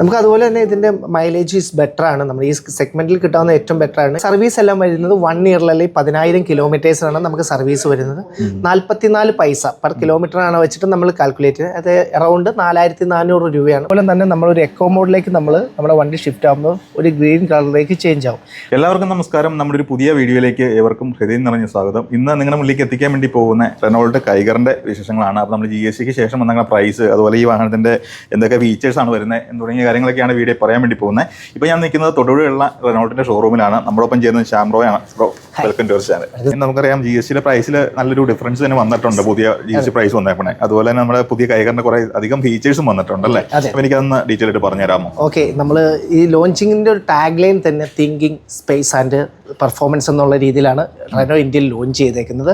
നമുക്ക് അതുപോലെ തന്നെ ഇതിന്റെ മൈലേജ് ഈസ് ബെറ്റർ ആണ്. നമ്മൾ ഈ സെഗ്മെന്റിൽ കിട്ടാവുന്ന ഏറ്റവും ബെറ്റർ ആണ്. സർവീസ് എല്ലാം വരുന്നത് വൺ ഇയറിലല്ലേ പതിനായിരം കിലോമീറ്റേഴ്സിനാണ് നമുക്ക് സർവീസ് വരുന്നത്. നാൽപ്പത്തിനാല് പൈസ പെർ കിലോമീറ്റർ ആണ് വെച്ചിട്ട് നമ്മൾ കാൽക്കുലേറ്റ് ചെയ്യുന്നത്. അത് അറൗണ്ട് നാലായിരത്തി നാനൂറ് രൂപയാണ്. അതുപോലെ തന്നെ നമ്മൾ ഒരു എക്കോ മോഡിലേക്ക് നമ്മൾ നമ്മുടെ വണ്ടി ഷിഫ്റ്റ് ആകുമ്പോൾ ഒരു ഗ്രീൻ കളറിലേക്ക് ചേഞ്ച് ആവും. എല്ലാവർക്കും നമസ്കാരം. നമ്മുടെ ഒരു പുതിയ വീഡിയോയിലേക്ക് ഏവർക്കും ഹൃദയം നിറഞ്ഞ സ്വാഗതം. ഇന്ന് നിങ്ങളുടെ മുന്നിലേക്ക് എത്തിക്കാൻ വേണ്ടി പോകുന്ന റെനോൾട്ട് കൈഗറിന്റെ വിശേഷങ്ങളാണ്. അപ്പോൾ നമ്മൾ ജി എസ് സിക്ക് ശേഷം വന്ന പ്രൈസ് അതുപോലെ ഈ വാഹനത്തിന്റെ എന്തൊക്കെ ഫീച്ചേഴ്സ് ആണ് വരുന്നത് എന്ന് തുടങ്ങിയ കാര്യങ്ങളൊക്കെയാണ് വീഡിയോ പറയാൻ വേണ്ടി പോകുന്നത്. ഇപ്പോൾ ഞാൻ നിൽക്കുന്നത് തൊടുപുഴയുള്ള റെനോൾട്ടിന്റെ ഷോറൂമിലാണ് നമ്മളൊപ്പം ചെയ്യുന്നത് ശ്യാംറോയാണ് ബ്രോ വെൽക്കം ടു ചാനൽ നമുക്കറിയാം ജി എസ് സിയുടെ പ്രൈസിൽ നല്ലൊരു ഡിഫറൻസ് തന്നെ വന്നിട്ടുണ്ട് പുതിയ ജി എസ് സി പ്രൈസ് വന്നേക്കണേ. അതുപോലെ തന്നെ നമ്മുടെ പുതിയ കൈഗറിന്റെ കുറെ അധികം ഫീച്ചേഴ്സും വന്നിട്ടുണ്ട് അല്ലേ? അപ്പൊ എനിക്ക് എനിക്കതൊന്ന് ഡീറ്റെയിൽ ആയിട്ട് പറഞ്ഞു തരാമോ ഓക്കെ നമ്മൾ ഈ ലോഞ്ചിങ്ങിന്റെ ഒരു ടാഗ് ലൈൻ തന്നെ തിങ്കിങ് സ്പേസ് ആൻഡ് പെർഫോമൻസ് എന്നുള്ള രീതിയിലാണ് റെനോ ഇന്ത്യയിൽ ലോഞ്ച് ചെയ്തേക്കുന്നത്.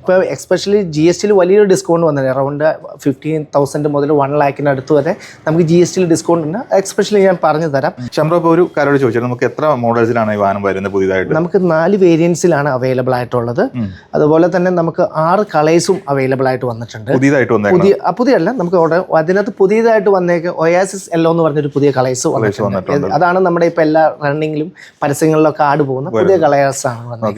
ഇപ്പോൾ എക്സ്പെഷ്യലി ജി എസ് ടിയിൽ വലിയൊരു ഡിസ്കൗണ്ട് വന്നത് അറൗണ്ട് ഫിഫ്റ്റീൻ തൗസൻഡ് മുതൽ വൺ ലാക്കിന് അടുത്ത് വരെ നമുക്ക് ജി എസ് ടിയിൽ ഡിസ്കൗണ്ട് ഉണ്ട്. എക്സ്പെഷ്യലി ഞാൻ പറഞ്ഞു തരാം ഷംറോ ഇപ്പോൾ ഒരു കാര്യം ചോദിച്ചാൽ നമുക്ക് എത്ര മോഡൽസിലാണ് ഈ വാഹനം വരുന്നത് പുതിയതായിട്ട്? നമുക്ക് നാല് വേരിയൻസിലാണ് അവൈലബിൾ ആയിട്ടുള്ളത്. അതുപോലെ തന്നെ നമുക്ക് ആറ് കളേഴ്സും അവൈലബിൾ ആയിട്ട് വന്നിട്ടുണ്ട്. പുതിയതായിട്ട് പുതിയ പുതിയല്ല നമുക്ക് അതിനകത്ത് പുതിയതായിട്ട് വന്നേക്ക് ഒയാസിസ് എല്ലോ എന്ന് പറഞ്ഞൊരു പുതിയ കളേഴ്സ് വന്നിട്ടുണ്ട്. അതാണ് നമ്മുടെ ഇപ്പൊ എല്ലാ റണ്ണിങ്ങിലും പരസ്യങ്ങളിലൊക്കെ ആട് പോകുന്ന പുതിയ കളേഴ്സ് ആണ്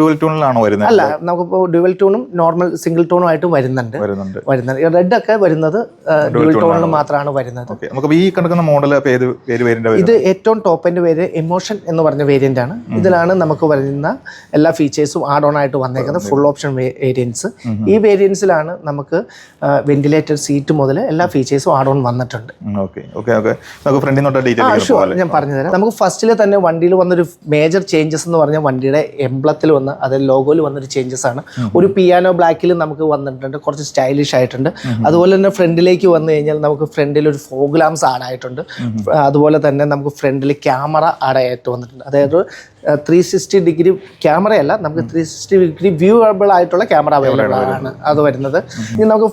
ഡുവൽ ടൂണിലാണോ വരുന്നത്. അല്ല നമുക്കിപ്പോൾ ഡ്യുവൽ ടൂണും നോർമൽ സിംഗിൾ ടൂണും ആയിട്ട് വരുന്നുണ്ട്. വരുന്നുണ്ട്. റെഡ് ഒക്കെ വരുന്നത് ഡ്യുവൽ ടൂണിൽ മാത്രമാണ് വരുന്നത്. നമുക്ക് ഈ കിടക്കുന്ന മോഡൽ ഇത് ഏറ്റവും ടോപ്പിന്റെ പേര് എമോഷൻ എന്ന് പറഞ്ഞ വേരിയന്റ് ആണ്. ഇതിലാണ് നമുക്ക് വരുന്ന എല്ലാ ഫീച്ചേഴ്സും ആഡ് ഓൺ ആയിട്ട് വന്നേക്കുന്നത് ഫുൾ ഓപ്ഷൻ വേരിയൻസ് ഈ വേരിയൻസിലാണ് നമുക്ക് വെന്റിലേറ്റർ സീറ്റ് മുതൽ എല്ലാ ഫീച്ചേഴ്സും ആഡ് ഓൺ വന്നിട്ടുണ്ട്. ഞാൻ പറഞ്ഞു തരാം. നമുക്ക് ഫസ്റ്റിൽ തന്നെ വണ്ടിയിൽ വന്നൊരു മേജർ ചേഞ്ചസ് എന്ന് പറഞ്ഞാൽ വണ്ടിയുടെ എംബ്ലത്തിൽ വന്ന് അതായത് ലോഗോയിൽ വന്നൊരു ചേഞ്ചസ് ആണ്. ഒരു പിയാനോ ബ്ലാക്കിൽ നമുക്ക് വന്നിട്ടുണ്ട്. കുറച്ച് സ്റ്റൈലിഷ് ആയിട്ടുണ്ട്. അതുപോലെ തന്നെ ഫ്രണ്ടിലേക്ക് വന്നു കഴിഞ്ഞാൽ നമുക്ക് ഫ്രണ്ടിൽ ഒരു ഫോഗ് ലാംസ് ആഡ് ആയിട്ടുണ്ട്. അതുപോലെ തന്നെ നമുക്ക് ഫ്രണ്ടിൽ ക്യാമറ ആഡ് ആയിട്ട് വന്നിട്ടുണ്ട്. അതായത് ത്രീ സിക്സ്റ്റി ഡിഗ്രി ക്യാമറയല്ല നമുക്ക് ത്രീ സിക്സ്റ്റി ഡിഗ്രി വ്യൂവബിൾ ആയിട്ടുള്ള ക്യാമറ അവൈലബിൾ ആണ് അത് വരുന്നത്. ഇനി നമുക്ക്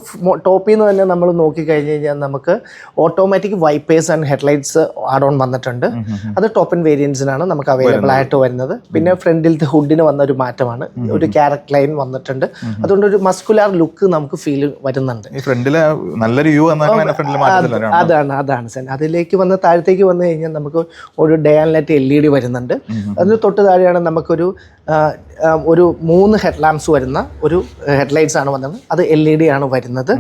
ടോപ്പിൽ നിന്ന് തന്നെ നമ്മൾ നോക്കി കഴിഞ്ഞ് കഴിഞ്ഞാൽ നമുക്ക് automatic wipers and headlights add on വന്നിട്ടുണ്ട്. അത് ടോപ്പ് ആൻഡ് വേരിയൻസിനാണ് നമുക്ക് അവൈലബിൾ ആയിട്ട് വരുന്നത്. പിന്നെ ഫ്രണ്ടിലത്തെ ഹുഡിന് വന്ന ഒരു മാറ്റമാണ് ഒരു ക്യാരക്ടർ ലൈൻ വന്നിട്ടുണ്ട്. അതുകൊണ്ട് ഒരു മസ്കുലാർ ലുക്ക് നമുക്ക് ഫീൽ വരുന്നുണ്ട്. ഫ്രണ്ടിൽ നല്ലൊരു വ്യൂ അതാണ് അതാണ് സെൻ അതിലേക്ക് വന്ന് താഴത്തേക്ക് വന്നു കഴിഞ്ഞാൽ നമുക്ക് ഒരു day and light L E D വരുന്നുണ്ട്. അതിന് തൊട്ട് താഴെയാണ് നമുക്കൊരു ഒരു മൂന്ന് ഹെഡ് ലാംപ്സ് വരുന്ന ഒരു ഹെഡ്ലൈറ്റ്സ് ആണ് വന്നത്. അത് എൽ ഇ ഡി ആണ് വരുന്നത്.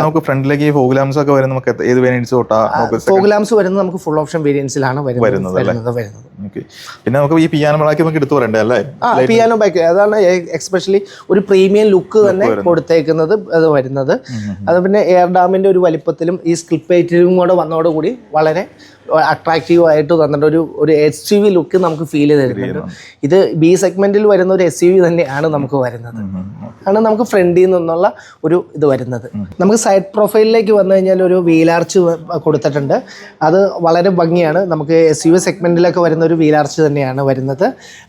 നമുക്ക് ഫ്രണ്ടിലേക്ക് ഈ ഫോഗ് ലാംസ് ഒക്കെ വരുന്നത് നമുക്ക് ഏത് വേരിയൻസ് തൊട്ടാ? ഫോഗുലാംസ് ഫോഗ് ലാംപ്സ് വരുന്നത് നമുക്ക് ഫുൾ ഓപ്ഷൻ വേരിയൻസിലാണ് വരുന്നത്. വരുന്നത് വരുന്നത് പിന്നെ നമുക്ക് ഈ പിയാനോ ബാക്കി നമുക്ക് എടുത്തു പറയണ്ടേ അല്ലേ? ആ പിയാനോ ബാക്കി അതാണ് എക്സ്പെഷ്യലി ഒരു പ്രീമിയം ലുക്ക് തന്നെ കൊടുത്തേക്കുന്നത് അത് വരുന്നത്. അത് പിന്നെ എയർ ഡാമിന്റെ ഒരു വലിപ്പത്തിലും ഈ സ്ക്ലിപ്പേറ്റിലും കൂടെ വന്നതോടുകൂടി വളരെ അട്രാക്റ്റീവ് ആയിട്ട് തന്നിട്ട് ഒരു ഒരു എസ് യു വി ലുക്ക് നമുക്ക് ഫീൽ ചെയ്തിട്ടുണ്ട് ഇത് ബി സെഗ്മെന്റിൽ വരുന്ന ഒരു എസ് യു വി തന്നെയാണ് നമുക്ക് വരുന്നത്. ആണ് നമുക്ക് ഫ്രണ്ടിൽ നിന്നുള്ള ഒരു ഇത് വരുന്നത്. നമുക്ക് സൈഡ് പ്രൊഫൈലിലേക്ക് വന്നു കഴിഞ്ഞാൽ ഒരു വീലാർച്ച് കൊടുത്തിട്ടുണ്ട്. അത് വളരെ ഭംഗിയാണ്. നമുക്ക് എസ് യു വി സെഗ്മെന്റിലൊക്കെ വരുന്ന ഒരു വീലാർച്ച് തന്നെയാണ് വരുന്നത്.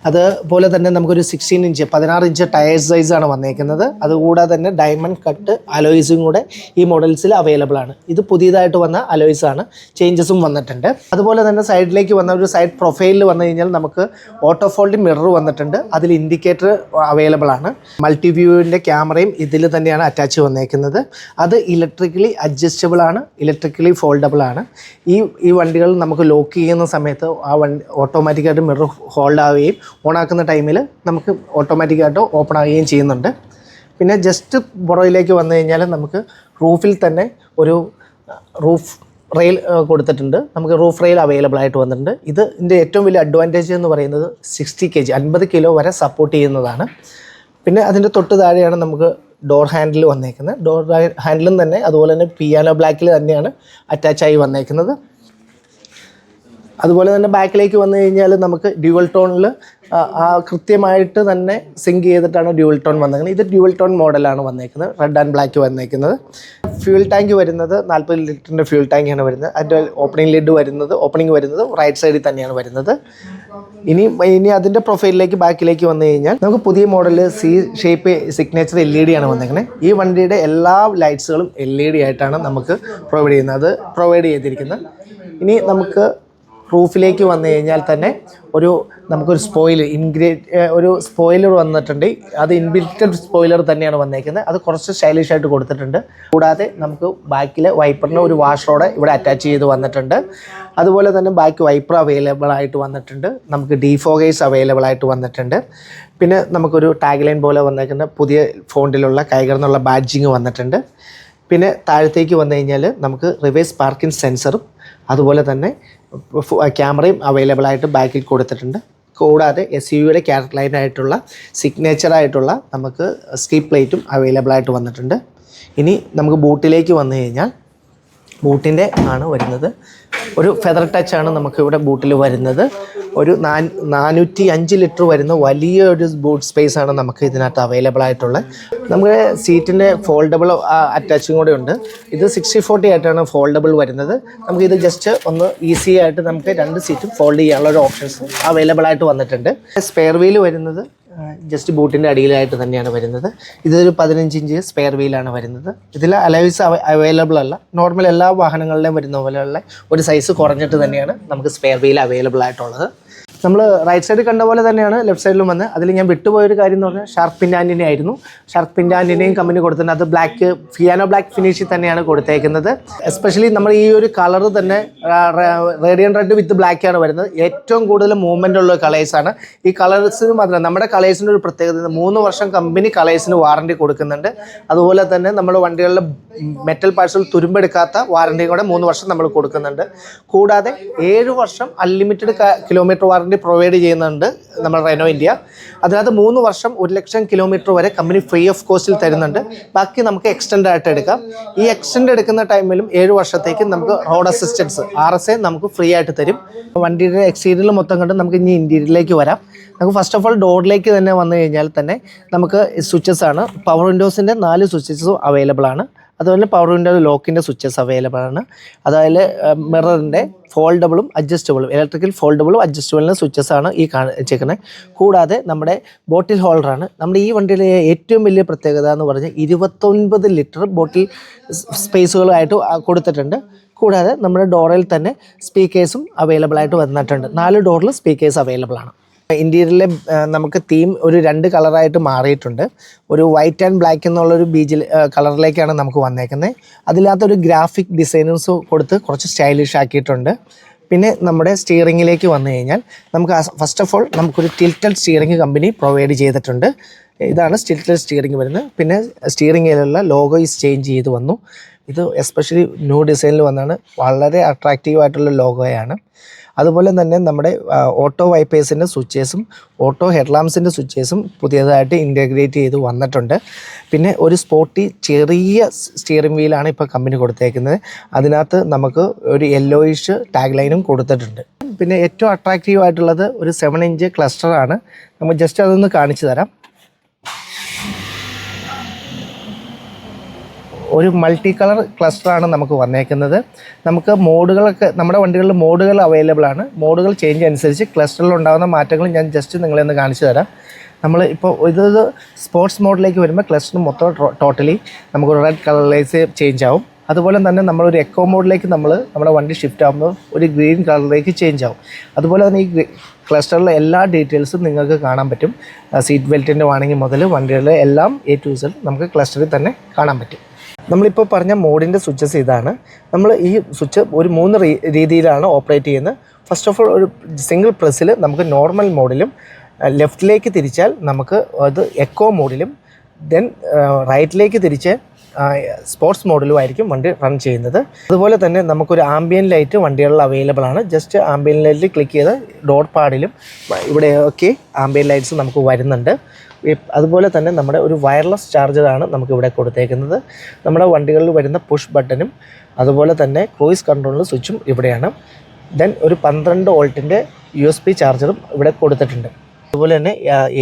അതുപോലെ തന്നെ നമുക്കൊരു സിക്സ്റ്റീൻ ഇഞ്ച് പതിനാറ് ഇഞ്ച് ടയർ സൈസ് ആണ് വന്നേക്കുന്നത്. അതുകൂടാതെ തന്നെ ഡയമണ്ട് കട്ട് അലോയ്സും കൂടെ ഈ മോഡൽസിൽ അവൈലബിൾ ആണ്. ഇത് പുതിയതായിട്ട് വന്ന അലോയ്സ് ആണ്. ചേഞ്ചസും വന്നിട്ടുണ്ട്. അതുപോലെ തന്നെ സൈഡിലേക്ക് വന്ന ഒരു സൈഡ് പ്രൊഫൈലിൽ വന്നു കഴിഞ്ഞാൽ നമുക്ക് ഓട്ടോ ഫോൾഡിംഗ് മിറർ വന്നിട്ടുണ്ട്. അതിൽ ഇൻഡിക്കേറ്റർ അവൈലബിൾ ആണ്. മൾട്ടി വ്യൂവിന്റെ ക്യാമറയും ഇതിൽ തന്നെയാണ് അറ്റാച്ച് വന്നേക്കുന്നത്. അത് ഇലക്ട്രിക്കലി അഡ്ജസ്റ്റബിൾ ആണ് ഇലക്ട്രിക്കലി ഫോൾഡബിൾ ആണ്. ഈ ഈ വണ്ടികൾ നമുക്ക് ലോക്ക് ചെയ്യുന്ന സമയത്ത് ആ വണ്ടി ഓട്ടോമാറ്റിക്കായിട്ട് മിറർ ഹോൾഡ് ആവുകയും ഓണാക്കുന്ന ടൈമിൽ നമുക്ക് ഓട്ടോമാറ്റിക്കായിട്ട് ഓപ്പൺ ആവുകയും ചെയ്യുന്നുണ്ട്. പിന്നെ ജസ്റ്റ് പുറകിലേക്ക് വന്നു കഴിഞ്ഞാൽ നമുക്ക് റൂഫിൽ തന്നെ ഒരു റൂഫ് റെയിൽ കൊടുത്തിട്ടുണ്ട്. നമുക്ക് റൂഫ് റെയിൽ അവൈലബിൾ ആയിട്ട് വന്നിട്ടുണ്ട്. ഇത് ഇതിന്റെ ഏറ്റവും വലിയ അഡ്വാന്റേജ് എന്ന് പറയുന്നത് സിക്സ്റ്റി കെ ജി അൻപത് കിലോ വരെ സപ്പോർട്ട് ചെയ്യുന്നതാണ്. പിന്നെ അതിന്റെ തൊട്ട് താഴെയാണ് നമുക്ക് ഡോർ ഹാൻഡിൽ വന്നേക്കുന്നത്. ഡോർ ഹാൻഡിലും തന്നെ അതുപോലെ തന്നെ പിയാനോ ബ്ലാക്കിൽ തന്നെയാണ് അറ്റാച്ച് ആയി വന്നേക്കുന്നത്. അതുപോലെ തന്നെ ബാക്കിലേക്ക് വന്നു കഴിഞ്ഞാൽ നമുക്ക് ഡ്യുവൽ ടോണിൽ ആ കൃത്യമായിട്ട് തന്നെ സിങ്ക് ചെയ്തിട്ടാണ് ഡ്യുവൽ ടോൺ വന്നേക്കുന്നത്. ഇത് ഡ്യുവൽ ടോൺ മോഡലാണ് വന്നേക്കുന്നത്. റെഡ് ആൻഡ് ബ്ലാക്ക് വന്നേക്കുന്നത്. ഫ്യൂൽ ടാങ്ക് വരുന്നത് നാൽപ്പത് ലിറ്ററിന്റെ ഫ്യൂൽ ടാങ്കാണ് വരുന്നത്. അതിന്റെ ഓപ്പണിംഗ് ലിഡ് വരുന്നത് ഓപ്പണിംഗ് വരുന്നത് റൈറ്റ് സൈഡിൽ തന്നെയാണ് വരുന്നത്. ഇനി ഇനി അതിന്റെ പ്രൊഫൈലിലേക്ക് ബാക്കിലേക്ക് വന്നു കഴിഞ്ഞാൽ നമുക്ക് പുതിയ model C shape signature L E D ആണ് വന്നേക്കുന്നത് ഈ വണ്ടിയുടെ എല്ലാ ലൈറ്റ്സുകളും എൽ ഇ ഡി ആയിട്ടാണ് നമുക്ക് പ്രൊവൈഡ് ചെയ്യുന്നത് പ്രൊവൈഡ് ചെയ്തിരിക്കുന്നത്. ഇനി നമുക്ക് റൂഫിലേക്ക് വന്നു കഴിഞ്ഞാൽ തന്നെ ഒരു നമുക്കൊരു സ്പോയിൽ ഇൻഗ്രേ ഒരു സ്പോയിലർ വന്നിട്ടുണ്ട്. അത് ഇൻബിൽറ്റഡ് സ്പോയിലർ തന്നെയാണ് വന്നേക്കുന്നത്. അത് കുറച്ച് സ്റ്റൈലിഷ് ആയിട്ട് കൊടുത്തിട്ടുണ്ട്. കൂടാതെ നമുക്ക് ബാക്കിലെ വൈപ്പറിന് ഒരു വാഷറോടെ ഇവിടെ അറ്റാച്ച് ചെയ്ത് വന്നിട്ടുണ്ട്. അതുപോലെ തന്നെ ബാക്ക് വൈപ്പർ അവൈലബിൾ ആയിട്ട് വന്നിട്ടുണ്ട്. നമുക്ക് ഡിഫോഗേഴ്സ് അവൈലബിൾ ആയിട്ട് വന്നിട്ടുണ്ട്. പിന്നെ നമുക്കൊരു ടാഗ് ലൈൻ പോലെ വന്നേക്കുന്ന പുതിയ ഫോണ്ടിലുള്ള കൈകർ എന്നുള്ള ബാഡ്ജിങ് വന്നിട്ടുണ്ട്. പിന്നെ താഴത്തേക്ക് വന്നു കഴിഞ്ഞാൽ നമുക്ക് റിവേഴ്സ് പാർക്കിംഗ് സെൻസറും അതുപോലെ തന്നെ ക്യാമറയും അവൈലബിൾ ആയിട്ട് ബാക്കിൽ കൊടുത്തിട്ടുണ്ട്. കൂടാതെ എസ് യുയുടെ ക്യാരറ്റ് സിഗ്നേച്ചർ ആയിട്ടുള്ള നമുക്ക് സ്കീപ്പ് പ്ലേറ്റും അവൈലബിൾ ആയിട്ട് വന്നിട്ടുണ്ട്. ഇനി നമുക്ക് ബൂട്ടിലേക്ക് വന്നു കഴിഞ്ഞാൽ ബൂട്ടിന്റെ ആണ് വരുന്നത്. ഒരു ഫെദർ ടച്ച് ആണ് നമുക്ക് ഇവിടെ ബൂട്ടിൽ വരുന്നത്. ഒരു നാനൂറ്റി അഞ്ച് ലിറ്റർ വരുന്ന വലിയ ഒരു ബൂട്ട് സ്പേസ് ആണ് നമുക്ക് ഇതിനകത്ത് അവൈലബിൾ ആയിട്ടുള്ളത്. നമുക്ക് സീറ്റിന്റെ ഫോൾഡബിൾ അറ്റാച്ചും കൂടെ ഉണ്ട്. ഇത് സിക്സ്റ്റി ഫോർട്ടി ആയിട്ടാണ് ഫോൾഡബിൾ വരുന്നത്. നമുക്ക് ഇത് ജസ്റ്റ് ഒന്ന് ഈസി ആയിട്ട് നമുക്ക് രണ്ട് സീറ്റും ഫോൾഡ് ചെയ്യാനുള്ള ഒരു ഓപ്ഷൻസ് അവൈലബിൾ ആയിട്ട് വന്നിട്ടുണ്ട്. സ്പെയർ വീൽ വരുന്നത് ജസ്റ്റ് ബൂട്ടിന്റെ അടിയിലായിട്ട് തന്നെയാണ് വരുന്നത്. ഇതൊരു പതിനഞ്ച് ഇഞ്ച് സ്പെയർ വീലാണ് വരുന്നത്. ഇതിൽ അലൈവ്സ് അവൈലബിൾ അല്ല. നോർമൽ എല്ലാ വാഹനങ്ങളിലും വരുന്ന പോലെയുള്ള ഒരു സൈസ് കുറഞ്ഞിട്ട് തന്നെയാണ് നമുക്ക് സ്പെയർ വീൽ അവൈലബിൾ ആയിട്ടുള്ളത്. നമ്മൾ റൈറ്റ് സൈഡ് കണ്ട പോലെ തന്നെയാണ് ലെഫ്റ്റ് സൈഡിലും വന്ന്. അതിൽ ഞാൻ വിട്ടുപോയൊരു കാര്യം എന്ന് പറഞ്ഞാൽ ഷാർക്ക് പിൻഡാന്റിനെ ആയിരുന്നു. ഷാർക്ക് പിൻഡാന്റിനെയും കമ്പനി കൊടുത്തിട്ടുണ്ട്. അത് ബ്ലാക്ക് ഫിയാനോ ബ്ലാക്ക് ഫിനിഷിൽ തന്നെയാണ് കൊടുത്തേക്കുന്നത്. എസ്പെഷ്യലി നമ്മൾ ഈ ഒരു കളർ തന്നെ റേഡിയൻ റെഡ് വിത്ത് ബ്ലാക്ക് ആണ് വരുന്നത്. ഏറ്റവും കൂടുതൽ മൂവ്മെന്റ് ഉള്ള കളേഴ്സാണ് ഈ കളേഴ്സിന് മാത്രം നമ്മുടെ കളേഴ്സിന്റെ ഒരു പ്രത്യേകത മൂന്ന് വർഷം കമ്പനി കളേഴ്സിന് വാറണ്ടി കൊടുക്കുന്നുണ്ട്. അതുപോലെ തന്നെ നമ്മൾ വണ്ടികളിലെ മെറ്റൽ പാർസൽ തുരുമ്പെടുക്കാത്ത വാറണ്ടിയും കൂടെ മൂന്ന് വർഷം നമ്മൾ കൊടുക്കുന്നുണ്ട്. കൂടാതെ ഏഴ് വർഷം അൺലിമിറ്റഡ് കിലോമീറ്റർ വാറണ്ടി പ്രൊവൈഡ് ചെയ്യുന്നുണ്ട് നമ്മൾ റെനോ ഇന്ത്യ അതിനകത്ത് മൂന്ന് വർഷം ഒരു ലക്ഷം കിലോമീറ്റർ വരെ കമ്പനി ഫ്രീ ഓഫ് കോസ്റ്റിൽ തരുന്നുണ്ട്. ബാക്കി നമുക്ക് എക്സ്റ്റൻഡ് ആയിട്ട് എടുക്കാം. ഈ എക്സ്റ്റൻഡ് എടുക്കുന്ന ടൈമിലും ഏഴ് വർഷത്തേക്ക് നമുക്ക് road assistance R S A നമുക്ക് ഫ്രീ ആയിട്ട് തരും. വണ്ടിയുടെ എക്സ്റ്റീരിയൽ മൊത്തം കണ്ട് നമുക്ക് ഇനി ഇന്റീരിയറിലേക്ക് വരാം. നമുക്ക് ഫസ്റ്റ് ഓഫ് ഓൾ ഡോറിലേക്ക് തന്നെ വന്നു കഴിഞ്ഞാൽ തന്നെ നമുക്ക് സ്വിച്ചസ് ആണ്. പവർ വിൻഡോസിന്റെ നാല് സ്വിച്ചസും അവൈലബിൾ ആണ്. അതുപോലെ പവർ വിൻഡോ ലോക്കിന്റെ സ്വിച്ചസ് അവൈലബിൾ ആണ്. അതായത് മിററിന്റെ ഫോൾഡബിളും അഡ്ജസ്റ്റബിളും ഇലക്ട്രിക്കൽ ഫോൾഡബിളും അഡ്ജസ്റ്റബിളിന്റെ സ്വിച്ചസ് ആണ് ഈ കാണിച്ചേക്കുന്നത് കൂടാതെ നമ്മുടെ ബോട്ടിൽ ഹോൾഡറാണ് നമ്മുടെ ഈ വണ്ടിയിലെ ഏറ്റവും വലിയ പ്രത്യേകത എന്ന് പറഞ്ഞാൽ ഇരുപത്തൊൻപത് ലിറ്റർ ബോട്ടിൽ സ്പേസുകളായിട്ട് കൊടുത്തിട്ടുണ്ട്. കൂടാതെ നമ്മുടെ ഡോറിൽ തന്നെ സ്പീക്കേഴ്സും അവൈലബിൾ ആയിട്ട് വന്നിട്ടുണ്ട്. നാല് ഡോറിൽ സ്പീക്കേഴ്സ് അവൈലബിൾ ആണ്. ഇന്റീരിയറിലെ നമുക്ക് തീം ഒരു രണ്ട് കളറായിട്ട് മാറിയിട്ടുണ്ട്. ഒരു വൈറ്റ് ആൻഡ് ബ്ലാക്ക് എന്നുള്ളൊരു ബീജിൽ കളറിലേക്കാണ് നമുക്ക് വന്നേക്കുന്നത്. അതിനകത്തൊരു ഗ്രാഫിക് ഡിസൈനേഴ്സ് കൊടുത്ത് കുറച്ച് സ്റ്റൈലിഷ് ആക്കിയിട്ടുണ്ട്. പിന്നെ നമ്മുടെ സ്റ്റിയറിങ്ങിലേക്ക് വന്നു കഴിഞ്ഞാൽ നമുക്ക് ഫസ്റ്റ് ഓഫ് ഓൾ നമുക്കൊരു ടിൽറ്റഡ് സ്റ്റിയറിംഗ് കമ്പനി പ്രൊവൈഡ് ചെയ്തിട്ടുണ്ട്. ഇതാണ് സ്റ്റിൽറ്റഡ് സ്റ്റിയറിംഗ് വരുന്നത്. പിന്നെ സ്റ്റിയറിങ്ങിലുള്ള ലോഗോയിസ് ചേഞ്ച് ചെയ്ത് വന്നു. ഇത് എസ്പെഷ്യലി ന്യൂ ഡിസൈനിൽ വന്നാണ്. വളരെ അട്രാക്റ്റീവ് ആയിട്ടുള്ള ലോഗോയാണ്. അതുപോലെ തന്നെ നമ്മുടെ ഓട്ടോ വൈപ്പേഴ്സിന്റെ സ്വിച്ചേഴ്സും ഓട്ടോ ഹെഡ്ലാമ്പ്സിന്റെ സ്വിച്ചേഴ്സും പുതിയതായിട്ട് ഇന്റഗ്രേറ്റ് ചെയ്ത് വന്നിട്ടുണ്ട്. പിന്നെ ഒരു സ്പോട്ടി ചെറിയ സ്റ്റിയറിംഗ് വീലാണ് ഇപ്പോൾ കമ്പനി കൊടുത്തേക്കുന്നത്. അതിനകത്ത് നമുക്ക് ഒരു യെല്ലോയിഷ് ടാഗ് ലൈനും കൊടുത്തിട്ടുണ്ട്. പിന്നെ ഏറ്റവും അട്രാക്റ്റീവ് ആയിട്ടുള്ളത് ഒരു സെവൻ ഇഞ്ച് ക്ലസ്റ്ററാണ് നമ്മൾ ജസ്റ്റ് അതൊന്ന് കാണിച്ചു തരാം. ഒരു മൾട്ടി കളർ ക്ലസ്റ്ററാണ് നമുക്ക് വന്നേക്കുന്നത്. നമുക്ക് മോഡുകളൊക്കെ നമ്മുടെ വണ്ടികളിൽ മോഡുകൾ അവൈലബിൾ ആണ്. മോഡുകൾ ചേഞ്ച് അനുസരിച്ച് ക്ലസ്റ്ററിൽ ഉണ്ടാകുന്ന മാറ്റങ്ങൾ ഞാൻ ജസ്റ്റ് നിങ്ങളെ ഒന്ന് കാണിച്ചു തരാം. നമ്മൾ ഇപ്പോൾ ഇത് സ്പോർട്സ് മോഡിലേക്ക് വരുമ്പോൾ ക്ലസ്റ്റർ മൊത്തം ടോട്ടലി നമുക്ക് റെഡ് കളറിലേക്ക് ചേഞ്ച് ആവും. അതുപോലെ തന്നെ നമ്മളൊരു എക്കോ മോഡിലേക്ക് നമ്മൾ നമ്മുടെ വണ്ടി ഷിഫ്റ്റ് ആകുമ്പോൾ ഒരു ഗ്രീൻ കളറിലേക്ക് ചേഞ്ച് ആവും. അതുപോലെ തന്നെ ഈ ക്ലസ്റ്ററിലെ എല്ലാ ഡീറ്റെയിൽസും നിങ്ങൾക്ക് കാണാൻ പറ്റും. സീറ്റ് ബെൽറ്റിന്റെ ആണെങ്കിൽ മുതൽ വണ്ടികളിലെ എല്ലാം എ ടു സെൽ നമുക്ക് ക്ലസ്റ്ററിൽ തന്നെ കാണാൻ പറ്റും. നമ്മളിപ്പോൾ പറഞ്ഞ മോഡിന്റെ സ്വിച്ചസ് ഇതാണ്. നമ്മൾ ഈ സ്വിച്ച് ഒരു മൂന്ന് രീതിയിലാണ് ഓപ്പറേറ്റ് ചെയ്യുന്നത്. ഫസ്റ്റ് ഓഫ് ഓൾ ഒരു സിംഗിൾ പ്രസ്സിൽ നമുക്ക് നോർമൽ മോഡിലും ലെഫ്റ്റിലേക്ക് തിരിച്ചാൽ നമുക്ക് അത് എക്കോ മോഡിലും ദെൻ റൈറ്റിലേക്ക് തിരിച്ച് സ്പോർട്സ് മോഡിലുമായിരിക്കും വണ്ടി റൺ ചെയ്യുന്നത്. അതുപോലെ തന്നെ നമുക്കൊരു ആംബിയൻ ലൈറ്റ് വണ്ടികളിൽ അവൈലബിൾ ആണ്. ജസ്റ്റ് ആംബിയൻ ലൈറ്റിൽ ക്ലിക്ക് ചെയ്ത് ഡോട്ട് പാഡിലും ഇവിടെയൊക്കെ ആംബിയൻ ലൈറ്റ്സ് നമുക്ക് വരുന്നുണ്ട്. അതുപോലെ തന്നെ നമ്മുടെ ഒരു വയർലെസ് ചാർജറാണ് നമുക്കിവിടെ കൊടുത്തേക്കുന്നത്. നമ്മുടെ വണ്ടികളിൽ വരുന്ന പുഷ് ബട്ടനും അതുപോലെ തന്നെ ക്രൂയിസ് കൺട്രോളിൽ സ്വിച്ചും ഇവിടെയാണ്. ദെൻ ഒരു പന്ത്രണ്ട് വോൾട്ടിന്റെ യു എസ് പി ചാർജറും ഇവിടെ കൊടുത്തിട്ടുണ്ട്. അതുപോലെ തന്നെ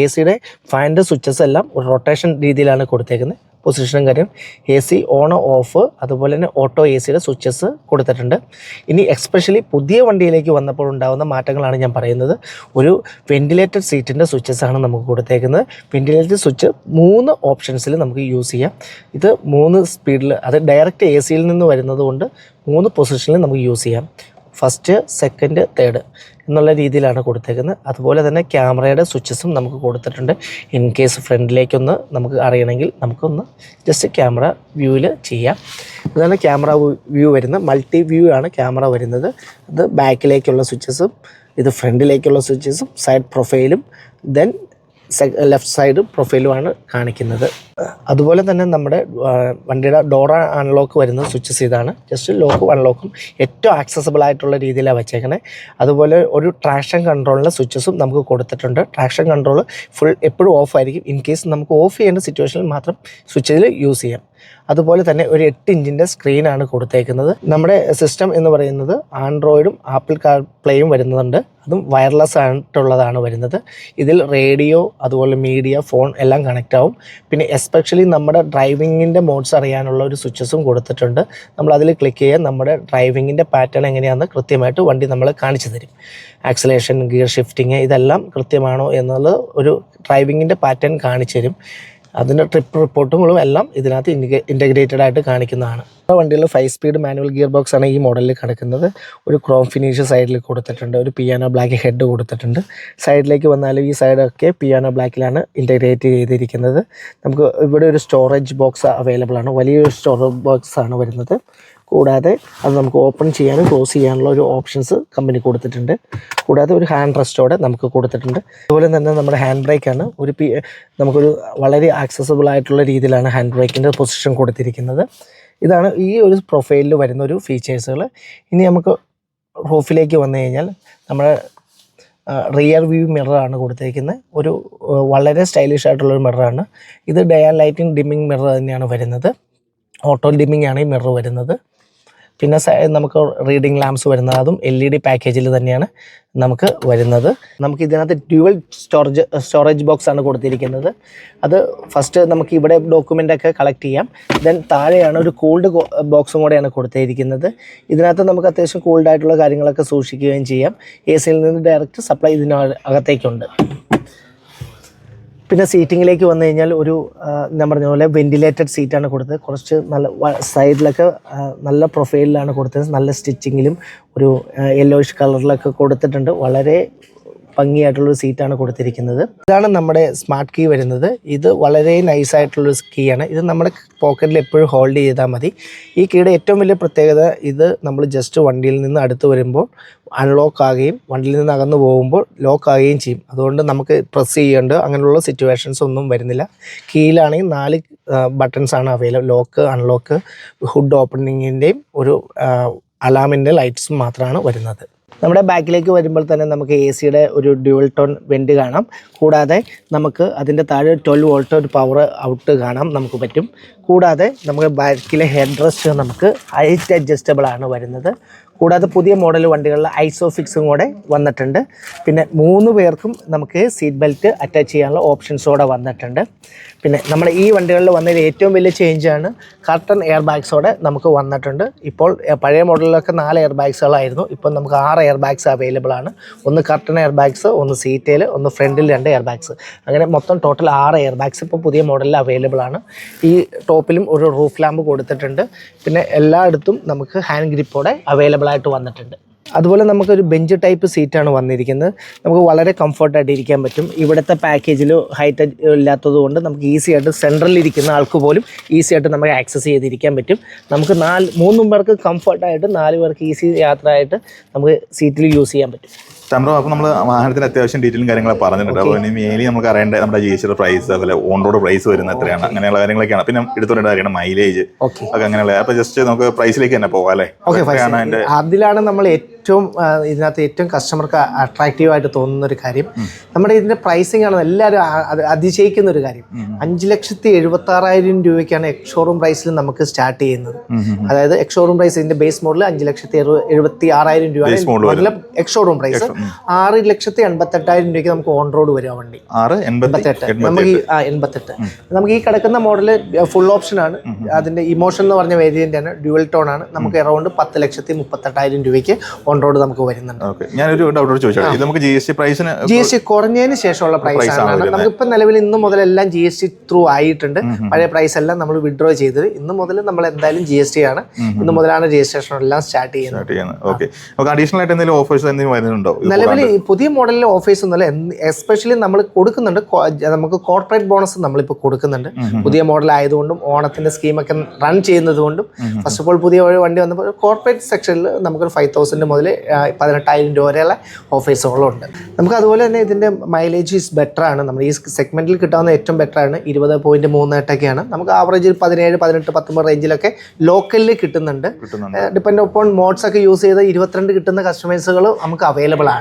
എ സിയുടെ ഫാനിന്റെ സ്വിച്ചസ് എല്ലാം ഒരു റൊട്ടേഷൻ രീതിയിലാണ് കൊടുത്തേക്കുന്നത്. പൊസിഷനും കാര്യം എ സി ഓൺ ഓഫ് അതുപോലെ തന്നെ ഓട്ടോ എ സിയുടെ സ്വിച്ചസ് കൊടുത്തിട്ടുണ്ട്. ഇനി എക്സ്പെഷ്യലി പുതിയ വണ്ടിയിലേക്ക് വന്നപ്പോൾ ഉണ്ടാകുന്ന മാറ്റങ്ങളാണ് ഞാൻ പറയുന്നത്. ഒരു വെന്റിലേറ്റഡ് സീറ്റിന്റെ സ്വിച്ചസ് ആണ് നമുക്ക് കൊടുത്തേക്കുന്നത്. വെന്റിലേറ്റഡ് സ്വിച്ച് മൂന്ന് ഓപ്ഷൻസിൽ നമുക്ക് യൂസ് ചെയ്യാം. ഇത് മൂന്ന് സ്പീഡിൽ അത് ഡയറക്റ്റ് എ സിയിൽ നിന്ന് വരുന്നത് കൊണ്ട് മൂന്ന് പൊസിഷനിൽ നമുക്ക് യൂസ് ചെയ്യാം. ഫസ്റ്റ് സെക്കൻഡ് തേർഡ് എന്നുള്ള രീതിയിലാണ് കൊടുത്തേക്കുന്നത്. അതുപോലെ തന്നെ ക്യാമറയുടെ സ്വിച്ചസും നമുക്ക് കൊടുത്തിട്ടുണ്ട്. ഇൻ കേസ് ഫ്രണ്ടിലേക്കൊന്ന് നമുക്ക് അറിയണമെങ്കിൽ നമുക്കൊന്ന് ജസ്റ്റ് ക്യാമറ വ്യൂവിൽ ചെയ്യാം. ഇതാണ് ക്യാമറ വ്യൂ വരുന്നത് മൾട്ടി വ്യൂ ആണ് ക്യാമറ വരുന്നത്. അത് ബാക്കിലേക്കുള്ള സ്വിച്ചസും ഇത് ഫ്രണ്ടിലേക്കുള്ള സ്വിച്ചസും സൈഡ് പ്രൊഫൈലും ദെൻ ലെഫ്റ്റ് സൈഡ് പ്രൊഫൈലുമാണ് കാണിക്കുന്നത്. അതുപോലെ തന്നെ നമ്മുടെ വണ്ടിയുടെ ഡോർ അൺലോക്ക് വരുന്ന സ്വിച്ചസ് ഇതാണ്. ജസ്റ്റ് ലോക്കും അൺലോക്കും ഏറ്റവും ആക്സസബിൾ ആയിട്ടുള്ള രീതിയിലാണ് വെച്ചേക്കണേ. അതുപോലെ ഒരു ട്രാക്ഷൻ കൺട്രോളിന്റെ സ്വിച്ചസും നമുക്ക് കൊടുത്തിട്ടുണ്ട്. ട്രാക്ഷൻ കൺട്രോൾ ഫുൾ എപ്പോഴും ഓഫ് ആയിരിക്കും. ഇൻ കേസ് നമുക്ക് ഓഫ് ചെയ്യേണ്ട സിറ്റുവേഷനിൽ മാത്രം സ്വിച്ചിൽ യൂസ് ചെയ്യാം. അതുപോലെ തന്നെ ഒരു എട്ട് ഇഞ്ചിന്റെ സ്ക്രീനാണ് കൊടുത്തേക്കുന്നത്. നമ്മുടെ സിസ്റ്റം എന്ന് പറയുന്നത് ആൻഡ്രോയിഡും ആപ്പിൾ കാർ പ്ലേയും വരുന്നുണ്ട്. അതും വയർലെസ് ആയിട്ടുള്ളതാണ് വരുന്നത്. ഇതിൽ റേഡിയോ അതുപോലെ മീഡിയ ഫോൺ എല്ലാം കണക്റ്റ് ആവും. പിന്നെ എസ്പെഷ്യലി നമ്മുടെ ഡ്രൈവിങ്ങിന്റെ മോഡ്സ് അറിയാനുള്ള ഒരു സ്വിച്ചസും കൊടുത്തിട്ടുണ്ട്. നമ്മൾ അതിൽ ക്ലിക്ക് ചെയ്യാൻ നമ്മുടെ ഡ്രൈവിങ്ങിന്റെ പാറ്റേൺ എങ്ങനെയാണെന്ന് കൃത്യമായിട്ട് വണ്ടി നമ്മൾ കാണിച്ചു തരും. ആക്സലേഷൻ ഗിയർ ഷിഫ്റ്റിങ് ഇതെല്ലാം കൃത്യമാണോ എന്നുള്ളത് ഒരു ഡ്രൈവിങ്ങിന്റെ പാറ്റേൺ കാണിച്ചു തരും. അതിന്റെ ട്രിപ്പ് റിപ്പോർട്ടുകളും എല്ലാം ഇതിനകത്ത് ഇന്റഗ്രേറ്റഡ് ആയിട്ട് കാണിക്കുന്നതാണ്. വണ്ടിയിൽ five speed manual gear box ആണ് ഈ മോഡലിൽ കിടക്കുന്നത്. ഒരു ക്രോം ഫിനിഷ് സൈഡിൽ കൊടുത്തിട്ടുണ്ട്. ഒരു പിയാനോ ബ്ലാക്ക് ഹെഡ് കൊടുത്തിട്ടുണ്ട്. സൈഡിലേക്ക് വന്നാലും ഈ സൈഡൊക്കെ പിയാനോ ബ്ലാക്കിലാണ് ഇന്റഗ്രേറ്റ് ചെയ്തിരിക്കുന്നത്. നമുക്ക് ഇവിടെ ഒരു സ്റ്റോറേജ് ബോക്സ് അവൈലബിൾ ആണ്. വലിയൊരു സ്റ്റോറേജ് ബോക്സ് ആണ് വരുന്നത്. കൂടാതെ അത് നമുക്ക് ഓപ്പൺ ചെയ്യാനും ക്ലോസ് ചെയ്യാനുള്ള ഒരു ഓപ്ഷൻസ് കമ്പനി കൊടുത്തിട്ടുണ്ട്. കൂടാതെ ഒരു ഹാൻഡ് റെസ്റ്റോടെ നമുക്ക് കൊടുത്തിട്ടുണ്ട്. അതുപോലെ തന്നെ നമ്മുടെ ഹാൻഡ് ബ്രേക്കാണ് ഒരു പി നമുക്കൊരു വളരെ ആക്സസബിൾ ആയിട്ടുള്ള രീതിയിലാണ് ഹാൻഡ് ബ്രേക്കിന്റെ പൊസിഷൻ കൊടുത്തിരിക്കുന്നത്. ഇതാണ് ഈ ഒരു പ്രൊഫൈലിൽ വരുന്ന ഒരു ഫീച്ചേഴ്സുകൾ ഇനി നമുക്ക് റൂഫിലേക്ക് വന്നു കഴിഞ്ഞാൽ നമ്മുടെ റിയർ വ്യൂ മിററാണ് കൊടുത്തിരിക്കുന്നത് ഒരു വളരെ സ്റ്റൈലിഷ് ആയിട്ടുള്ളൊരു മിററാണ് ഇത് ഡേ ലൈറ്റിംഗ് ഡിമ്മിങ് മിറർ തന്നെയാണ് വരുന്നത്. ഓട്ടോ ഡിമ്മിങ് ആണ് ഈ മിറർ വരുന്നത്. പിന്നെ നമുക്ക് റീഡിംഗ് ലാംപ്സ് വരുന്നത് അതും എൽ ഇ ഡി പാക്കേജിൽ തന്നെയാണ് നമുക്ക് വരുന്നത്. നമുക്ക് ഇതിനകത്ത് ഡ്യുവൽ സ്റ്റോറേജ് സ്റ്റോറേജ് ബോക്സ് ആണ് കൊടുത്തിരിക്കുന്നത്. അത് ഫസ്റ്റ് നമുക്ക് ഇവിടെ ഡോക്യുമെന്റ് ഒക്കെ കളക്ട് ചെയ്യാം. ദെൻ താഴെയാണ് ഒരു കൂൾഡ് ബോക്സും കൂടെയാണ് കൊടുത്തിരിക്കുന്നത്. ഇതിനകത്ത് നമുക്ക് അത്യാവശ്യം കൂൾഡായിട്ടുള്ള കാര്യങ്ങളൊക്കെ സൂക്ഷിക്കുകയും ചെയ്യാം. എ സിയിൽ നിന്ന് ഡയറക്റ്റ് സപ്ലൈ ഇതിനകത്തേക്കുണ്ട് പിന്നെ സീറ്റിങ്ങിലേക്ക് വന്നു കഴിഞ്ഞാൽ ഒരു ഞാൻ പറഞ്ഞ പോലെ വെന്റിലേറ്റഡ് സീറ്റാണ് കൊടുത്തത്. കുറച്ച് നല്ല സൈഡിലൊക്കെ നല്ല പ്രൊഫൈലിലാണ് കൊടുത്തത്. നല്ല സ്റ്റിച്ചിങ്ങിലും ഒരു യെല്ലോയിഷ് കളറിലൊക്കെ കൊടുത്തിട്ടുണ്ട്. വളരെ ഭംഗിയായിട്ടുള്ളൊരു സീറ്റാണ് കൊടുത്തിരിക്കുന്നത്. ഇതാണ് നമ്മുടെ സ്മാർട്ട് കീ വരുന്നത്. ഇത് വളരെ നൈസ് ആയിട്ടുള്ളൊരു കീ ആണ്. ഇത് നമ്മുടെ പോക്കറ്റിൽ എപ്പോഴും ഹോൾഡ് ചെയ്താൽ മതി. ഈ കീയുടെ ഏറ്റവും വലിയ പ്രത്യേകത ഇത് നമ്മൾ ജസ്റ്റ് വണ്ടിയിൽ നിന്ന് അടുത്ത് വരുമ്പോൾ അൺലോക്ക് ആകുകയും വണ്ടിയിൽ നിന്ന് അകന്നു പോകുമ്പോൾ ലോക്ക് ആകുകയും ചെയ്യും. അതുകൊണ്ട് നമുക്ക് പ്രസ് ചെയ്യേണ്ട അങ്ങനെയുള്ള സിറ്റുവേഷൻസ് ഒന്നും വരുന്നില്ല. കീയിലാണെങ്കിൽ നാല് ബട്ടൺസ് ആണ് അവൈലബിൾ ലോക്ക് അൺലോക്ക് ഹുഡ് ഓപ്പണിങ്ങിന്റെയും ഒരു അലാമിന്റെ ലൈറ്റ്സും മാത്രമാണ് വരുന്നത്. നമ്മുടെ ബാക്കിലേക്ക് വരുമ്പോൾ തന്നെ നമുക്ക് എ സിയുടെ ഒരു ഡ്യുവൽ ടോൺ വെന്റ് കാണാം. കൂടാതെ നമുക്ക് അതിന്റെ താഴെ ട്വൽവ് വോൾട്ട് ഒരു പവർ ഔട്ട് കാണാം നമുക്ക് പറ്റും. കൂടാതെ നമുക്ക് ബാക്കിലെ ഹെഡ് റെസ്റ്റ് നമുക്ക് ഹൈറ്റ് അഡ്ജസ്റ്റബിൾ ആണ് വരുന്നത്. കൂടാതെ പുതിയ മോഡൽ വണ്ടികളിൽ ഐസോഫിക്സും കൂടെ വന്നിട്ടുണ്ട്. പിന്നെ മൂന്ന് പേർക്കും നമുക്ക് സീറ്റ് ബെൽറ്റ് അറ്റാച്ച് ചെയ്യാനുള്ള ഓപ്ഷൻസോടെ വന്നിട്ടുണ്ട്. പിന്നെ നമ്മൾ ഈ വണ്ടികളിൽ വന്നതിൽ ഏറ്റവും വലിയ ചേഞ്ചാണ് കർട്ടൺ എയർ ബാഗ്സോടെ നമുക്ക് വന്നിട്ടുണ്ട്. ഇപ്പോൾ പഴയ മോഡലിലൊക്കെ നാല് എയർ ബാഗ്സുകളായിരുന്നു ഇപ്പോൾ നമുക്ക് ആറ് എയർ ബാഗ്സ് അവൈലബിൾ ആണ്. ഒന്ന് കർട്ടൺ എയർ ബാഗ്സ് ഒന്ന് സീറ്റയിൽ ഒന്ന് ഫ്രണ്ടിൽ രണ്ട് എയർ ബാഗ്സ് അങ്ങനെ മൊത്തം ടോട്ടൽ ആറ് എയർ ബാഗ്സ് ഇപ്പോൾ പുതിയ മോഡലിൽ അവൈലബിൾ ആണ്. ഈ ടോപ്പിലും ഒരു റൂഫ് ലാമ്പ് കൊടുത്തിട്ടുണ്ട്. പിന്നെ എല്ലായിടത്തും നമുക്ക് ഹാൻഡ് ഗ്രിപ്പോടെ അവൈലബിൾ ആയിട്ട് വന്നിട്ടുണ്ട്. അതുപോലെ നമുക്കൊരു ബെഞ്ച് ടൈപ്പ് സീറ്റാണ് വന്നിരിക്കുന്നത്. നമുക്ക് വളരെ കംഫർട്ടായിട്ട് ഇരിക്കാൻ പറ്റും. ഇവിടുത്തെ പാക്കേജിൽ ഹൈറ്റ് ഇല്ലാത്തത് കൊണ്ട് നമുക്ക് ഈസി ആയിട്ട് സെൻട്രലിൽ ഇരിക്കുന്ന ആൾക്ക് പോലും ഈസി ആയിട്ട് നമുക്ക് ആക്സസ് ചെയ്തിരിക്കാൻ പറ്റും. നമുക്ക് നാല് മൂന്നും പേർക്ക് കംഫർട്ടായിട്ട് നാല് പേർക്ക് ഈസി യാത്ര ആയിട്ട് നമുക്ക് സീറ്റിൽ യൂസ് ചെയ്യാൻ പറ്റും. ചന്ദ്ര അപ്പോൾ നമ്മൾ വാഹനത്തിന് അത്യാവശ്യം ഡീറ്റെയിലും കാര്യങ്ങളൊക്കെ പറഞ്ഞിട്ടുണ്ട്. അപ്പോൾ ഇനി മെയിലി നമുക്ക് അറിയേണ്ട നമ്മുടെ ജി എസ് പ്രൈസ് അതുപോലെ ഓൺ റോഡ് പ്രൈസ് വരുന്ന എത്രയാണ് അങ്ങനെയുള്ള കാര്യങ്ങളൊക്കെയാണ്. പിന്നെ എടുത്തുകൊണ്ട് അറിയണം മൈലേജ് ഒക്കെ അങ്ങനെയുള്ള അപ്പോൾ ജസ്റ്റ് നമുക്ക് പ്രൈസിലേക്ക് തന്നെ പോകാം അല്ലേ? അതിലാണ് നമ്മൾ ഏറ്റവും ഇതിനകത്ത് ഏറ്റവും കസ്റ്റമർക്ക് അട്രാക്റ്റീവ് ആയിട്ട് തോന്നുന്ന ഒരു കാര്യം നമ്മുടെ ഇതിന്റെ പ്രൈസിംഗ് ആണ് എല്ലാവരും അതിശയിക്കുന്ന ഒരു കാര്യം. അഞ്ച് ലക്ഷത്തി എഴുപത്തി ആറായിരം രൂപയ്ക്കാണ് എക്സ് ഷോറൂം പ്രൈസിൽ നമുക്ക് സ്റ്റാർട്ട് ചെയ്യുന്നത്. അതായത് എക്സ് ഷോറൂം പ്രൈസ് ഇതിന്റെ ബേസ് മോഡൽ അഞ്ച് ലക്ഷത്തി എഴുപത്തി ആറായിരം രൂപ എക്സ് ഷോറൂം പ്രൈസ് ആറ് ലക്ഷത്തി എൺപത്തെട്ടായിരം രൂപയ്ക്ക് നമുക്ക് ഓൺ റോഡ് വരും ആ വണ്ടി. ആറ് എൺപത്തി എൺപത്തെട്ട്. നമുക്ക് ഈ ആ എൺപത്തെട്ട്. നമുക്ക് ഈ കിടക്കുന്ന മോഡൽ ഫുൾ ഓപ്ഷൻ ആണ്. അതിന്റെ ഇമോഷൻ എന്ന് പറഞ്ഞ വേരിയന്റ് ആണ്. ഡ്യുവൽ ടോൺ ആണ്. നമുക്ക് അറൗണ്ട് പത്ത് ലക്ഷത്തി മുപ്പത്തെട്ടായിരം രൂപയ്ക്ക് ഓൺ റോഡ് നമുക്ക് വരുന്നുണ്ട്. ഞാനൊരു ഇത് നമുക്ക് ജി എസ് ടി പ്രൈസിന് ജി എസ് ടി കുറഞ്ഞതിന് ശേഷമുള്ള പ്രൈസ് ആണ്. നമുക്കിപ്പോൾ നിലവിൽ ഇന്ന് മുതലെല്ലാം ജി എസ് ടി ത്രൂ ആയിട്ടുണ്ട്. പഴയ പ്രൈസ് എല്ലാം നമ്മൾ വിഡ്രോ ചെയ്തത്. ഇന്ന് മുതൽ നമ്മൾ എന്തായാലും ജി എസ് ടി ആണ്. ഇന്ന് മുതലാണ് രജിസ്ട്രേഷൻ എല്ലാം സ്റ്റാർട്ട് ചെയ്യുന്നത്. ഓക്കെ. അഡീഷണൽ ആയിട്ട് എന്തെങ്കിലും ഓഫേഴ്സ് എന്തെങ്കിലും വരുന്നുണ്ടോ? നിലവിൽ ഈ പുതിയ മോഡലിൽ ഓഫേഴ്സ് ഒന്നുമല്ല എസ്പെഷ്യലി നമ്മൾ കൊടുക്കുന്നുണ്ട്. നമുക്ക് കോർപ്പറേറ്റ് ബോണസ് നമ്മളിപ്പോൾ കൊടുക്കുന്നുണ്ട്. പുതിയ മോഡൽ ആയതുകൊണ്ടും ഓണത്തിന്റെ സ്കീമൊക്കെ റൺ ചെയ്യുന്നത് കൊണ്ടും ഫസ്റ്റ് ഓഫ് ഓൾ പുതിയ വണ്ടി വന്നപ്പോൾ കോർപ്പറേറ്റ് സെക്ഷനിൽ നമുക്കൊരു ഫൈവ് തൗസൻഡ് മുതൽ പതിനെട്ടായിരം രൂപ വരെയുള്ള ഓഫേഴ്സുകളുണ്ട് നമുക്ക് അതുപോലെ തന്നെ ഇതിന്റെ മൈലേജ് ഈസ് ബെറ്റർ ആണ്. നമ്മൾ ഈ സെഗ്മെന്റിൽ കിട്ടാവുന്ന ഏറ്റവും ബെറ്റർ ആണ്. ഇരുപത് പോയിന്റ് മൂന്ന് എട്ടൊക്കെയാണ്. നമുക്ക് ആവറേജ് പതിനേഴ് പതിനെട്ട് പത്തൊമ്പത് റേഞ്ചിലൊക്കെ ലോക്കലിൽ കിട്ടുന്നുണ്ട്. ഡിപ്പെൻഡ് ഓൺ മോഡ്സ് ഒക്കെ യൂസ് ചെയ്ത് ഇരുപത്തിരണ്ട് കിട്ടുന്ന കസ്റ്റമേഴ്സുകൾ നമുക്ക് അവൈലബിൾ ആണ്.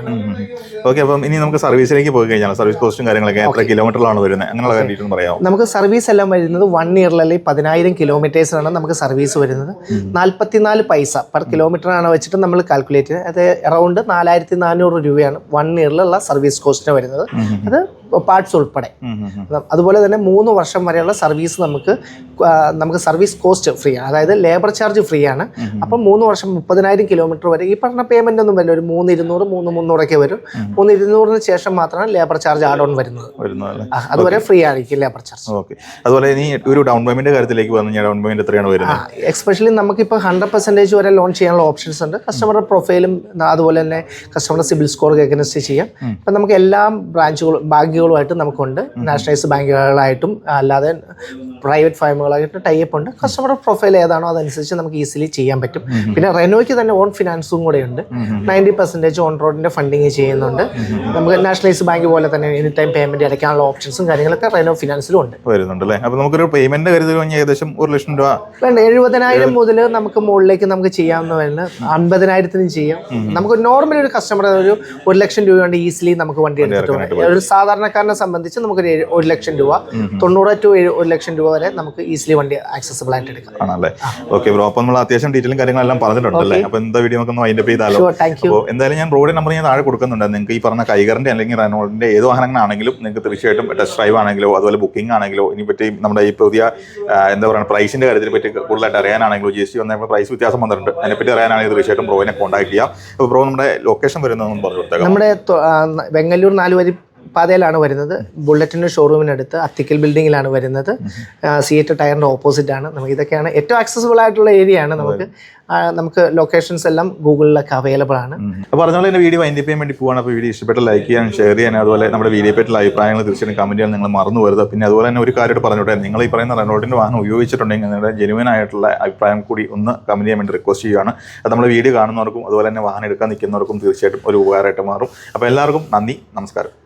ഓക്കെ അപ്പം ഇനി നമുക്ക് സർവീസിലേക്ക് പോയി കഴിഞ്ഞാൽ സർവീസ് കോസ്റ്റും കാര്യങ്ങളൊക്കെ എത്ര കിലോമീറ്ററിലാണ് വരുന്നത്? അങ്ങനെയുള്ള കാര്യം പറയാം നമുക്ക് സർവീസ് എല്ലാം വരുന്നത് വൺ ഇയറിലല്ലേ പതിനായിരം കിലോമീറ്റേഴ്സിനാണ് നമുക്ക് സർവീസ് വരുന്നത്. നാൽപ്പത്തിനാല് പൈസ പെർ കിലോമീറ്ററാണ് വെച്ചിട്ട് നമ്മൾ കാൽക്കുലേറ്റ് ചെയ്യുന്നത്. അത് അറൗണ്ട് നാലായിരത്തി നാനൂറ് രൂപയാണ് വൺ ഇയറിലുള്ള സർവീസ് കോസ്റ്റിന് വരുന്നത്. അത് പാർട്സ് ഉൾപ്പെടെ. അതുപോലെ തന്നെ മൂന്ന് വർഷം വരെയുള്ള സർവീസ് നമുക്ക് നമുക്ക് സർവീസ് കോസ്റ്റ് ഫ്രീ ആണ്. അതായത് ലേബർ ചാർജ് ഫ്രീ ആണ്. അപ്പം മൂന്ന് വർഷം മുപ്പതിനായിരം കിലോമീറ്റർ വരെ ഈ പറഞ്ഞ പേയ്മെന്റ് ഒന്നും വരില്ല. ഒരു മൂന്ന് ഇരുന്നൂറ് മൂന്ന് മുന്നൂറൊക്കെ വരും. മൂന്ന് ഇരുന്നൂറിന് ശേഷം മാത്രമാണ് ലേബർ ചാർജ് ആഡ് ഓൺ വരുന്നത്. അതുവരെ ഫ്രീ ആയിരിക്കും ലേബർ ചാർജ് ഓക്കെ അതുപോലെ ഇനി ഒരു ഡൗൺ പേയ്മെന്റ് കാര്യത്തിലേക്ക് വന്നു. ഡൗൺ പേയ്മെന്റ് എത്രയാണ് വരുന്നത്? എക്സ്പെഷ്യലി നമുക്കിപ്പോൾ ഹൺഡ്രഡ് പെർസെന്റേജ് വരെ ലോൺ ചെയ്യാനുള്ള ഓപ്ഷൻസ് ഉണ്ട്. കസ്റ്റമറുടെ പ്രൊഫൈലും അതുപോലെ തന്നെ കസ്റ്റമറുടെ സിബിൽ സ്കോർ എഗനസ്റ്റ് ചെയ്യാം. ഇപ്പം നമുക്ക് എല്ലാ ബ്രാഞ്ചുകളും ബാങ്കുകളുമായിട്ട് നമുക്കുണ്ട്. നാഷണലൈസ് ബാങ്കുകളായിട്ടും അല്ലാതെ പ്രൈവറ്റ് ഫാമുകളായിട്ട് ടൈപ്പ് ഉണ്ട്. കസ്റ്റമറുടെ പ്രൊഫൈൽ ഏതാണോ അതനുസരിച്ച് നമുക്ക് ഈസിലി ചെയ്യാൻ പറ്റും. പിന്നെ റെനോയ്ക്ക് തന്നെ ഓൺ ഫിനാൻസും കൂടെ ഉണ്ട്. നയന്റി പെർസെന്റേജ് ഓൺ റോഡിന്റെ ഫണ്ടിങ് ചെയ്യുന്നുണ്ട്. നമുക്ക് നാഷണലൈസ് ബാങ്ക് പോലെ തന്നെ എനി ടൈം പേയ്മെന്റ് അടയ്ക്കാനുള്ള ഓപ്ഷൻസും കാര്യങ്ങളൊക്കെ റെനോ ഫിനാൻസിലും ഉണ്ട്. വരുന്നുണ്ട് അല്ലേ? അപ്പോൾ നമുക്കൊരു പേയ്മെന്റ് കരുതി കഴിഞ്ഞാൽ ഏകദേശം ഒരു ലക്ഷം രൂപ. വേണ്ട എഴുപതിനായിരം മുതൽ നമുക്ക് മുകളിലേക്ക് നമുക്ക് ചെയ്യാവുന്ന വരുന്നത് അൻപതിനായിരത്തിനും ചെയ്യാം. നമുക്ക് നോർമലി ഒരു കസ്റ്റമർ ഒരു ഒരു ലക്ഷം രൂപ കൊണ്ട് ഈസിലി നമുക്ക് വണ്ടി എടുത്തിട്ട് ഒരു ഒരു സാധാരണക്കാരനെ സംബന്ധിച്ച് നമുക്ക് ഒരു ലക്ഷം രൂപ തൊണ്ണൂറ് ടു ഒരു ലക്ഷം രൂപ വരെ നമുക്ക് ഈസിലി വണ്ടി ആക്സസിബിൾ ആയിട്ട് എടുക്കാം. ആണല്ലേ? ഓക്കെ ബ്രോ അപ്പൊ നമ്മൾ അത്യാവശ്യം ഡീറ്റെയിലും കാര്യങ്ങളെല്ലാം പറഞ്ഞിട്ടുണ്ടല്ലേ? അപ്പൊ എന്താ വീഡിയോ നമുക്ക് വൈൻഡ് അപ്പ് ചെയ്താലോ? അപ്പോൾ എന്തായാലും ഞാൻ റോഡ് നമ്പർ ഞാൻ താഴെ കൊടുക്കുന്നുണ്ട്. നിങ്ങൾക്ക് ഈ പറഞ്ഞ കൈകറിന്റെ അല്ലെങ്കിൽ റെനോൾഡിന്റെ ഏത് വാഹനങ്ങളാണെങ്കിലും നിങ്ങൾക്ക് തീർച്ചയായിട്ടും ടെസ്റ്റ് ഡ്രൈവ് ആണെങ്കിലോ അതുപോലെ ബുക്കിംഗ് ആണെങ്കിലോ ഇനി പറ്റി നമ്മുടെ ഈ പുതിയ എന്താ പറയുക പ്രൈസിന്റെ കാര്യത്തിനെ പറ്റി കൂടുതലായിട്ട് അറിയാനാണെങ്കിലോ ജി എസ് ടി വന്നപ്പോൾ പ്രൈസ് വ്യത്യാസം വന്നിട്ടുണ്ട്. അതിനെപ്പറ്റി അറിയാനാണെങ്കിൽ തീർച്ചയായിട്ടും ബ്രോയിനെ കോൺടാക്ട് ചെയ്യാം. അപ്പോൾ ബ്രോ നമ്മുടെ ലൊക്കേഷൻ വരുന്നതെന്ന് പറഞ്ഞു കൊടുത്തേക്കാം. നമ്മുടെ ബംഗലൂർ വെങ്ങല്ലൂർ നാലുവരി പാതയിലാണ് വരുന്നത്. ബുള്ളറ്റിന്റെ ഷോറൂമിനടുത്ത് അത്തിക്കൽ ബിൽഡിങ്ങിലാണ് വരുന്നത്. സിയറ്റ് ടയറിന്റെ ഓപ്പോസിറ്റ് ആണ് നമുക്ക് ഇതൊക്കെയാണ് ഏറ്റവും ആക്സസിബിൾ ആയിട്ടുള്ള ഏരിയ ആണ് നമുക്ക് നമുക്ക് ലൊക്കേഷൻസ് എല്ലാം ഗൂഗിളിലൊക്കെ അവൈലബിൾ ആണ്. അപ്പോൾ പറഞ്ഞ പോലെ വീഡിയോ വൈൻഡ് ചെയ്യാൻ വേണ്ടി പോവാണ്. അപ്പോൾ വീഡിയോ ഇഷ്ടപ്പെട്ട ലൈക്ക് ചെയ്യാൻ ഷെയർ ചെയ്യാൻ അതുപോലെ നമ്മുടെ വീഡിയോ പറ്റിയുള്ള അഭിപ്രായങ്ങൾ തീർച്ചയായും കമന്റ് ചെയ്യാൻ നിങ്ങൾ മറന്നു വരുത് പിന്നെ അതുപോലെ തന്നെ ഒരു കാര്യമായിട്ട് പറഞ്ഞോട്ടെ. നിങ്ങൾ ഈ പറയുന്ന റെനോൾഡിന്റെ വാഹനം ഉപയോഗിച്ചിട്ടുണ്ടെങ്കിൽ നിങ്ങളുടെ ജെനുവൻ ആയിട്ടുള്ള അഭിപ്രായം കൂടി ഒന്ന് കമന്റ് ചെയ്യാൻ വേണ്ടി റിക്വസ്റ്റ് ചെയ്യുകയാണ്. അത് നമ്മൾ വീഡിയോ കാണുന്നവർക്കും അതുപോലെ തന്നെ വാഹനം എടുക്കാൻ നിൽക്കുന്നവർക്കും തീർച്ചയായിട്ടും ഒരു ഉപകാരമായിട്ട് മാറും. അപ്പോൾ എല്ലാവർക്കും നന്ദി നമസ്കാരം.